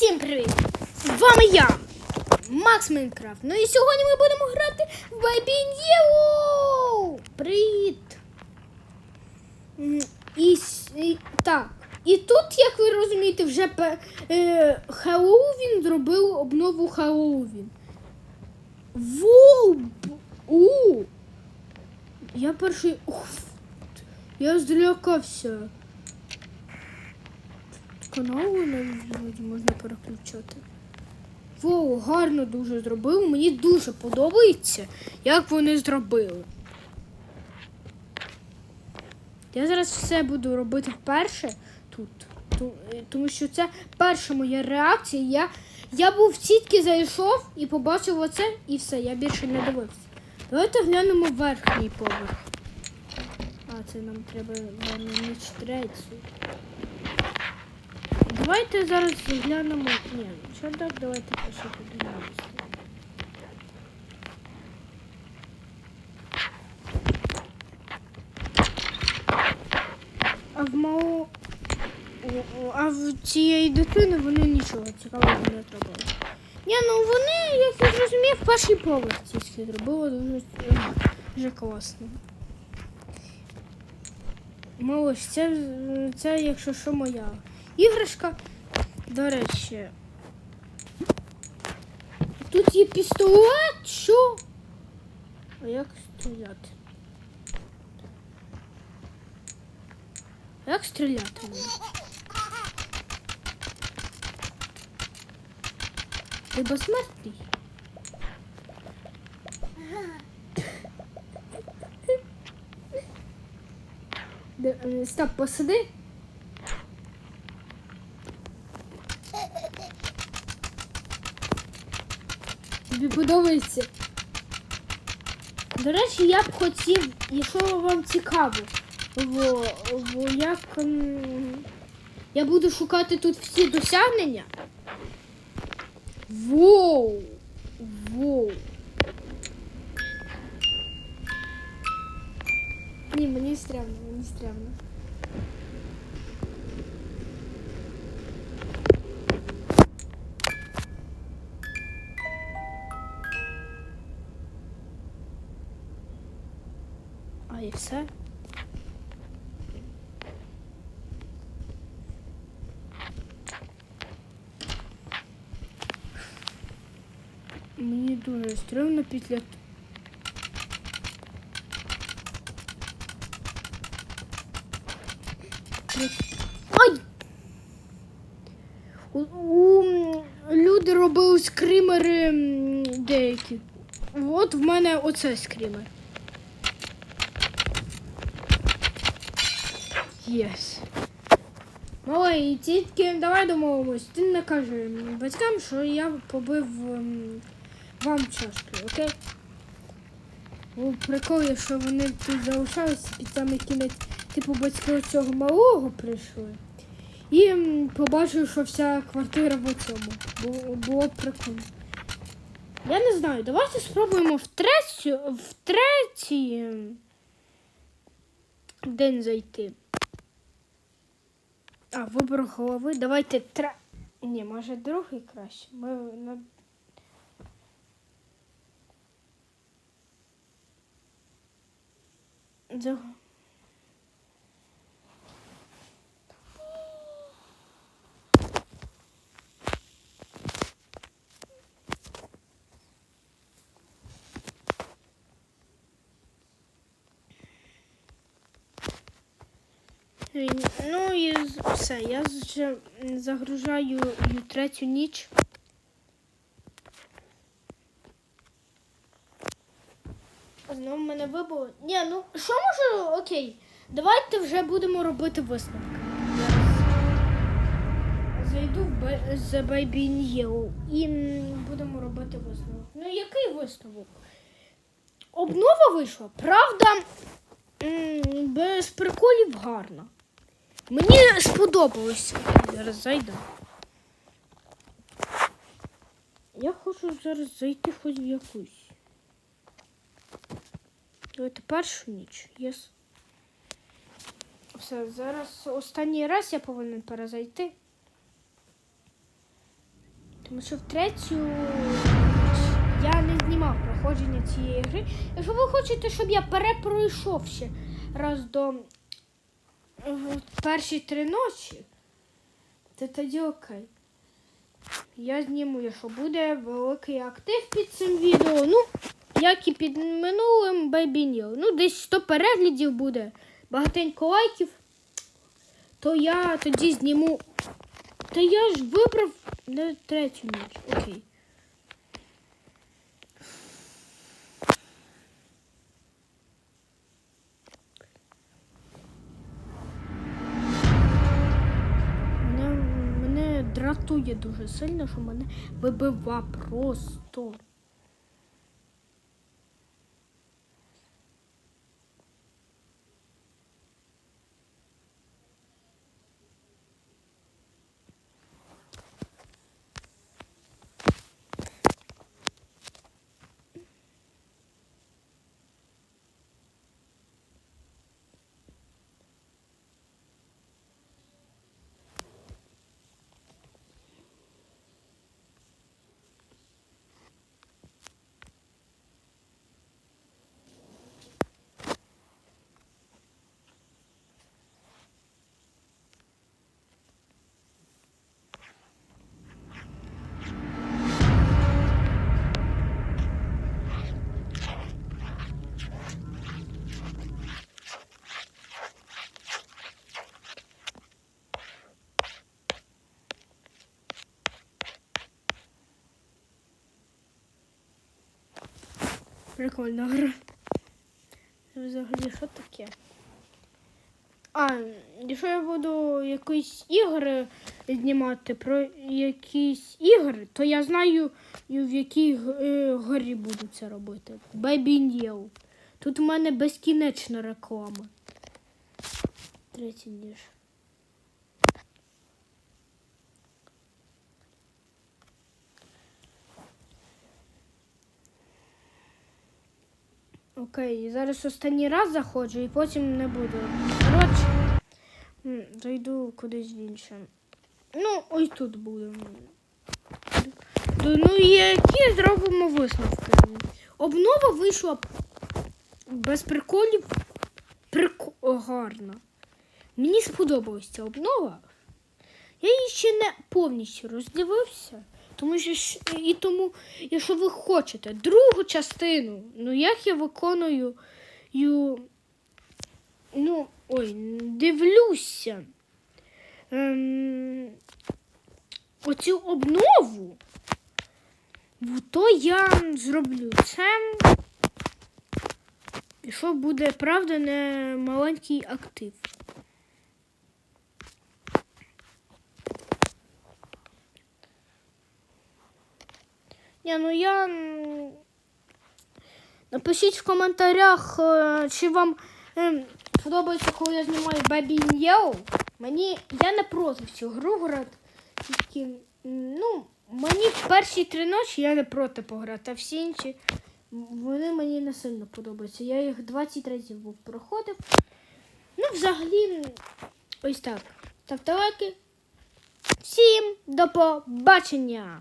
Всім привіт! З вами я, Макс Майнкрафт. Ну і сьогодні ми будемо грати в Бабін'єу! Привіт! І, і так. І тут, як ви розумієте, вже е, Хеллоуін зробив обнову Хеллоуін. Воу! Я перший. Ух, я злякався. Каналу навіть можна переключати. Воу, гарно дуже зробив. Мені дуже подобається, як вони зробили. Я зараз все буду робити вперше тут. Е, Тому що це перша моя реакція. Я, я був тільки зайшов і побачив оце, і все, я більше не дивився. Давайте глянемо верхній поверх. А, це нам треба на ніч третю. Давайте зараз глянемо. Ні, чердак, давайте перше подивимося. А в мого. А в цієї дитини вони нічого цікавого не зробили. Ні, ну вони, як я зрозумів, перший поверх тільки зробили дуже, дуже класно. Малыш, це, це, якщо що, моя іграшка. До речі. Тут є пістолет, що? А як стріляти? Як стріляти? Ти безсмертний? Е, Стоп, посади. Тобі подобається. До речі, я б хотів, якщо вам цікаво, бо, бо як я буду шукати тут всі досягнення. Воу! Воу! Ні, мені стрімно, мені стрімно. Все. Мені дуже стрімно після. Ай! У, у, люди робили скримери деякі. От в мене оце скример. Єс. Малий, тільки давай домовимось. Ти не кажи батькам, що я побив ем, вам чашки, окей? У приколі, що вони тут залишалися під самий кінець, типу батьки цього малого прийшли. І побачив, що вся квартира в цьому. Було, було прикольно. Я не знаю, давайте спробуємо в третю, в третій ем, день зайти. А, вибор голови. Давайте тре. Ні, може другий краще. Ми на. За- Ну і все, я вже загружаю третю ніч. Знову мене вибило. Ні, ну що можу? Окей. Давайте вже будемо робити висновки. Зайду в Б- з Байбін'єу і будемо робити висновок. Ну який висновок? Обнова вийшла, правда, без приколів гарно. Мені сподобалося. Зараз зайду. Я хочу зараз зайти хоч в якусь. Давайте першу ніч. Єс. Все, зараз останній раз я повинен перезайти. Тому що в третю я не знімав проходження цієї гри. Якщо ви хочете, щоб я перепройшов ще раз до перші три ночі, то тоді окей. Я зніму, якщо буде великий актив під цим відео. Ну, як і під минулим New. Ну, десь 100 переглядів буде, багатенько лайків. То я тоді зніму. Та я ж вибрав на третю ніч. Окей. Дратує дуже сильно, що мене вибива просто. Прикольна гра. Взагалі, що таке? А, якщо я буду якісь ігри знімати про якісь ігри, то я знаю, в якій е, горі буду це робити. Baby New. Тут у мене безкінечна реклама. Третій ніж. Окей, зараз останній раз заходжу і потім не буду. Коротше, зайду кудись інше. Ну, ось тут буду. Ну, і які зробимо висновки? Обнова вийшла без приколів прико... гарно. Мені сподобалась ця обнова. Я її ще не повністю роздивився. Тому що і тому, якщо ви хочете другу частину, ну як я виконую ну, ой, дивлюся ем, оцю обнову, то я зроблю це. І що буде, правда, не маленький актив. Ні, ну я. Напишіть в коментарях, е, чи вам ем, подобається, коли я знімаю Baby Yellow. Мені я не проти в цю гру грати. Тільки, ну, мені в перші три ночі я не проти пограти, а всі інші вони мені не сильно подобаються. Я їх 20 разів проходив. Ну, взагалі, ось так. Ставте лайки. Всім до побачення!